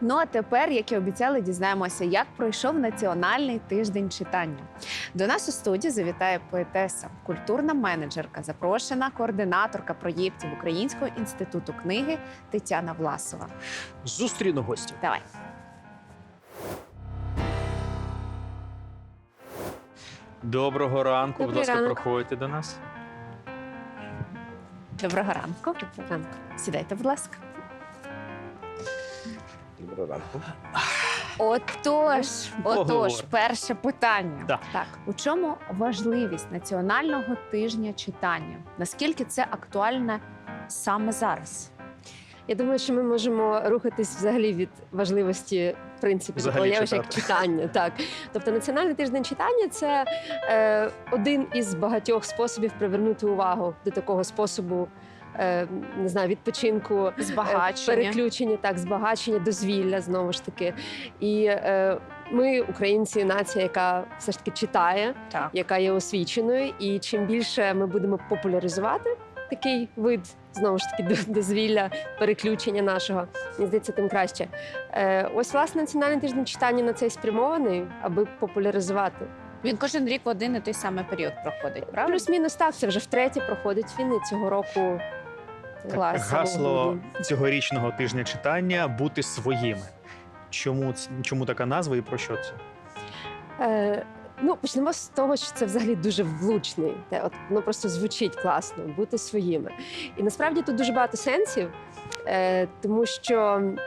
Ну а тепер, як і обіцяли, дізнаємося, як пройшов національний тиждень читання. До нас у студії завітає поетеса, культурна менеджерка, запрошена координаторка проєктів Українського інституту книги Тетяна Власова. Зустріну гостя. Давай. Доброго ранку. Будь Добрий ласка, ранок. проходьте до нас. Доброго ранку. Сідайте, будь ласка. Доброго ранку. Отож, отож, Поговоримо. перше питання. Да. Так, у чому важливість національного тижня читання? Наскільки це актуальне саме зараз? Я думаю, що ми можемо рухатись взагалі від важливості в принципі Взагалі такого явища, як читання. Так, тобто національний тиждень читання це е, один із багатьох способів привернути увагу до такого способу. Е, Не знаю, відпочинку, е, Збагачення. переключення, так, збагачення, дозвілля знову ж таки. І е, ми, українці, нація, яка все ж таки читає, Так. яка є освіченою, і чим більше ми будемо популяризувати такий вид знову ж таки до- дозвілля, переключення нашого, мені здається, тим краще. Е, ось власне національний тиждень читання на це і спрямований, аби популяризувати. Він кожен рік в один і той самий період проходить, правда? Плюс-мінус так, це вже втретє проходить він і цього року. Е, Клас. Гасло цьогорічного тижня читання бути своїми. Чому, чому така назва і про що це? Е, ну, почнемо з того, що це взагалі дуже влучний. Те, от, воно просто звучить класно, бути своїми. І насправді тут дуже багато сенсів, е, тому що м,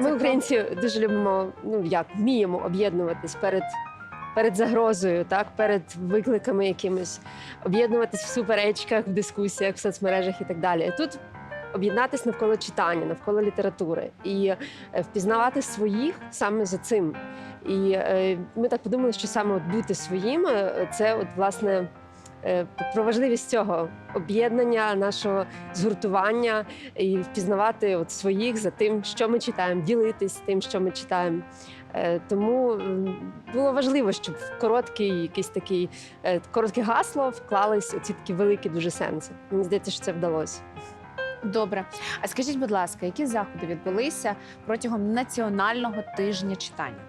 ми, українці, дуже любимо, ну як вміємо об'єднуватись перед. Перед загрозою, так, перед викликами якимись, об'єднуватись в суперечках, в дискусіях, в соцмережах і так далі. Тут об'єднатись навколо читання, навколо літератури і е, впізнавати своїх саме за цим. І е, ми так подумали, що саме от бути своїми е, це от власне. Е, Про важливість цього об'єднання, нашого згуртування і впізнавати от своїх за тим, що ми читаємо, ділитись тим, що ми читаємо. Е, Тому було важливо, щоб в короткий якийсь такий е, коротке гасло вклались оці такі великі дуже сенси. Мені здається, що це вдалося. Добре. А скажіть, будь ласка, які заходи відбулися протягом національного тижня читання?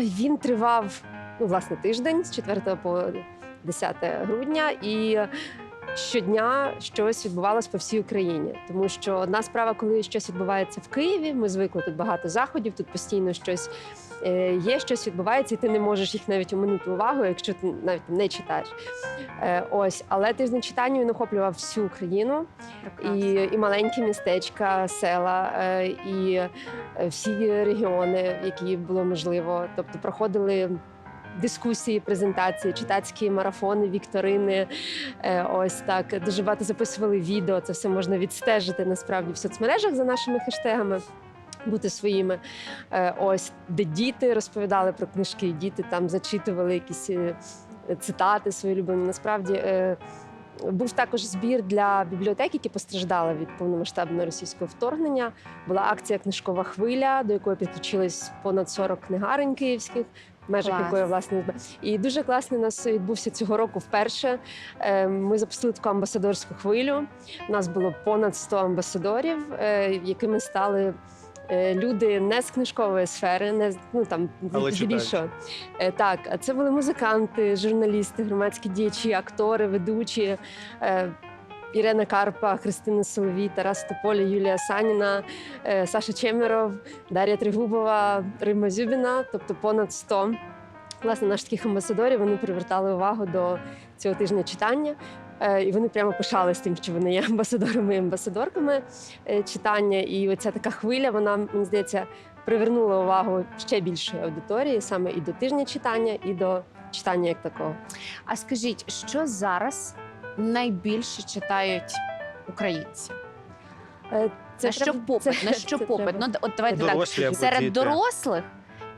Він тривав ну, власне тиждень з 4 по 10 грудня, і щодня щось відбувалось по всій Україні. Тому що одна справа, коли щось відбувається в Києві, ми звикли тут багато заходів, тут постійно щось е, є, щось відбувається, і ти не можеш їх навіть оминути увагу, якщо ти навіть не читаєш. Е, Ось, але тиждень читання він охоплював всю Україну і, і маленькі містечка, села, е, і всі регіони, які було можливо. Тобто проходили. Дискусії, презентації, читацькі марафони, вікторини. Е, Ось так дуже багато записували відео. Це все можна відстежити насправді в соцмережах за нашими хештегами. Бути своїми. Е, Ось де діти розповідали про книжки, діти там зачитували якісь е, цитати свої улюблені. Насправді був також збір для бібліотек, які постраждали від повномасштабного російського вторгнення. Була акція Книжкова хвиля, до якої підключились понад 40 книгарень київських. Межах Клас. якої власне і дуже класний у нас відбувся цього року вперше. Е, Ми запустили таку амбасадорську хвилю. У нас було понад 100 амбасадорів, е, якими стали е, люди не з книжкової сфери, не з- ну там. Е, Так, а це були музиканти, журналісти, громадські діячі, актори, ведучі. Ірена Карпа, Христина Соловій, Тарас Тополя, Юлія Саніна, е, Саша Чемеров, Дар'я Тригубова, Рима Зюбіна, тобто понад 100 власне наших таких амбасадорів. Вони привертали увагу до цього тижня читання. Е, І вони прямо пишались тим, що вони є амбасадорами і амбасадорками е, читання. І оця така хвиля, вона мені здається, привернула увагу ще більшої аудиторії саме і до тижня читання, і до читання як такого. А скажіть, що зараз найбільше читають українці? Це на що треба- попит? це- на що це попит? треба. Ну, от давайте так. Дорослі або Серед діти. дорослих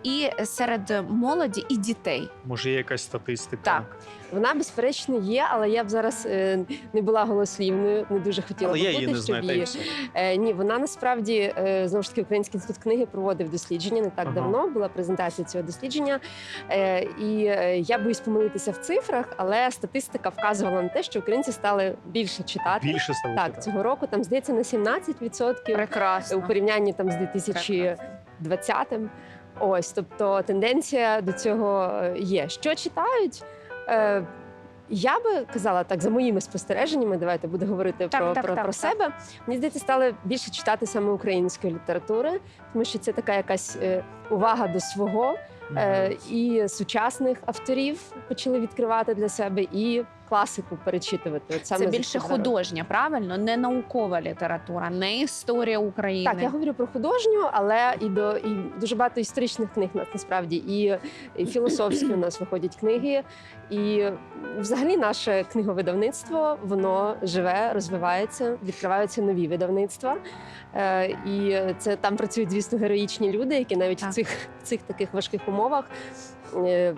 і серед молоді і дітей. Може, є якась статистика? Так. Вона безперечно є, але я б зараз е, не була голослівною, не дуже хотіла Але я бути, її не щоб знаю. та й її все. Е, ні, вона насправді е, знову ж таки Український інститут книги проводив дослідження не так Ага. давно. Була презентація цього дослідження. Е, і е, я боюсь помилитися в цифрах, але статистика вказувала на те, що українці стали більше читати. Більше стало Так, читати. цього року там здається на 17% Прекрасно. у порівнянні там з 2020-м. Ось, тобто тенденція до цього е, є. Що читають? Е, я би казала так, за моїми спостереженнями, давайте буду говорити Так, про, так, про, так, про так. себе. Мені здається, стали більше читати саме української літератури, тому що це така якась е, увага до свого е, і сучасних авторів почали відкривати для себе, і класику перечитувати. От саме Це за більше художня, правильно? Не наукова література, не історія України. Так, я говорю про художню, але і до і дуже багато історичних книг у нас насправді, і, і філософські у нас виходять книги. І взагалі наше книговидавництво воно живе, розвивається, відкриваються нові видавництва. Е, і це там працюють, звісно, героїчні люди, які навіть Так. в цих в цих таких важких умовах. е,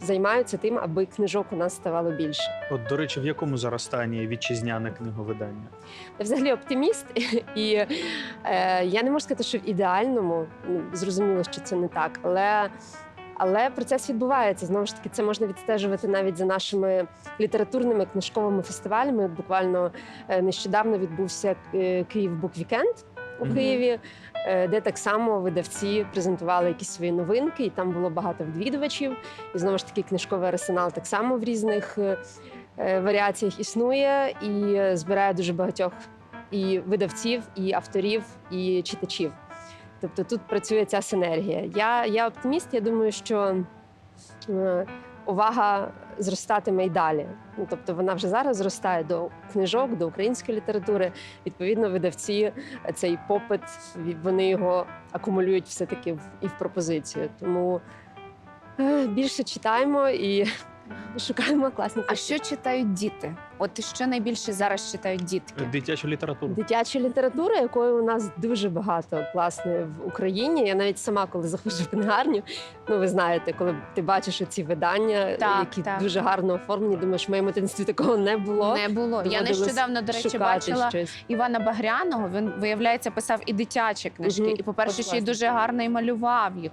Займаються тим, аби книжок у нас ставало більше. От, до речі, в якому зараз стані вітчизняне книговидання? Я взагалі оптиміст, і е, я не можу сказати, що в ідеальному ну, зрозуміло, що це не так, але. Але процес відбувається знову ж таки. Це можна відстежувати навіть за нашими літературними книжковими фестивалями. Буквально е, нещодавно відбувся е, Київ Буквікенд у. Києві, е, де так само видавці презентували якісь свої новинки, і там було багато відвідувачів. І знову ж таки, книжковий арсенал так само в різних е, е, варіаціях існує і збирає дуже багатьох і видавців, і авторів, і читачів. Тобто тут працює ця синергія. Я, я оптиміст, я думаю, що увага зростатиме й далі. Ну, тобто вона вже зараз зростає до книжок, до української літератури. Відповідно, видавці е, цей попит вони його акумулюють все-таки в, і в пропозицію. Тому е, більше читаємо і шукаємо класні А що читають діти? От що найбільше зараз читають дітки? Дитячу літературу. Дитяча література, якої у нас дуже багато класної в Україні. Я навіть сама, коли заходжу в книгарню, ну ви знаєте, коли ти бачиш оці видання, Так, які так. дуже гарно оформлені, думаєш, в моєму дитинстві такого не було. Не було. Я нещодавно, до речі, бачила щось. Івана Багряного. Він виявляється писав і дитячі книжки. Мгм. І, по-перше, ще й дуже гарно і малював їх.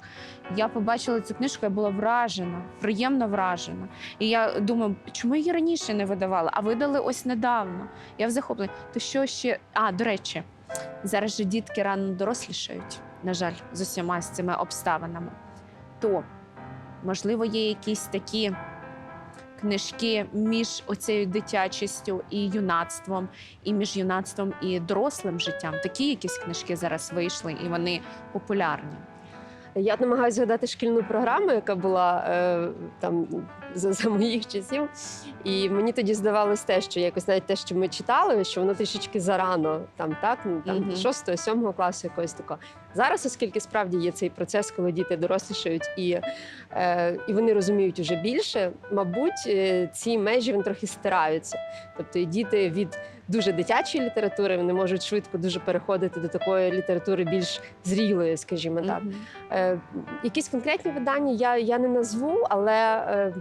Я побачила цю книжку, я була вражена, приємно вражена. І я думаю, чому її раніше не видавали? А видали ось недавно. Я в захопленні. То що ще? А, до речі, зараз же дітки рано дорослішають, на жаль, з усіма з цими обставинами. То, можливо, є якісь такі книжки між оцією дитячістю і юнацтвом, і між юнацтвом і дорослим життям. Такі якісь книжки зараз вийшли, і вони популярні. Я намагаюся згадати шкільну програму, яка була е, там за, за моїх часів. І мені тоді здавалось те, що якось навіть те, що ми читали, що воно трішечки зарано, там так ну там Мгм. 6-7 класу якогось такого. Зараз, оскільки справді є цей процес, коли діти дорослішають і, е, і вони розуміють уже більше, мабуть, е, ці межі вони трохи стираються. Тобто і діти від дуже дитячої літератури вони можуть швидко дуже переходити до такої літератури більш зрілої, скажімо так. Мгм. Е, якісь конкретні видання я, я не назву, але е,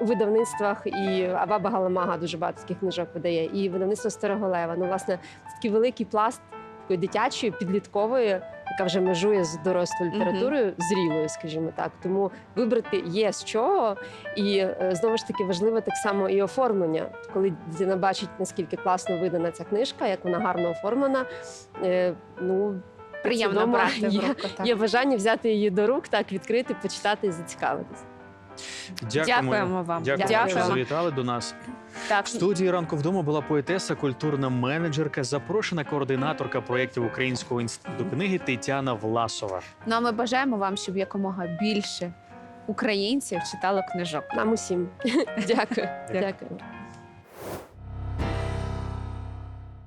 у видавництвах і Аваба Галамага дуже багато таких книжок видає, і видавництво Староголева. Ну, власне, це такий великий пласт такої дитячої, підліткової, яка вже межує з дорослою літературою, зрілою, скажімо так. Тому вибрати є з чого. І е, знову ж таки важливо так само і оформлення. Коли дитина бачить, наскільки класно видана ця книжка, як вона гарно оформлена. Е, ну, Приємно брати в руку. так. Є бажання взяти її до рук, так відкрити, почитати і зацікавитись. Дякуємо вам. Дякуємо, Дякуємо. що завітали до нас. Так, В студії ранку вдома була поетеса, культурна менеджерка, запрошена координаторка проєктів Українського інституту книги Тетяна Власова. ну а ми бажаємо вам, щоб якомога більше українців читало книжок. Нам усім. Дякую. Дякую. Дякую.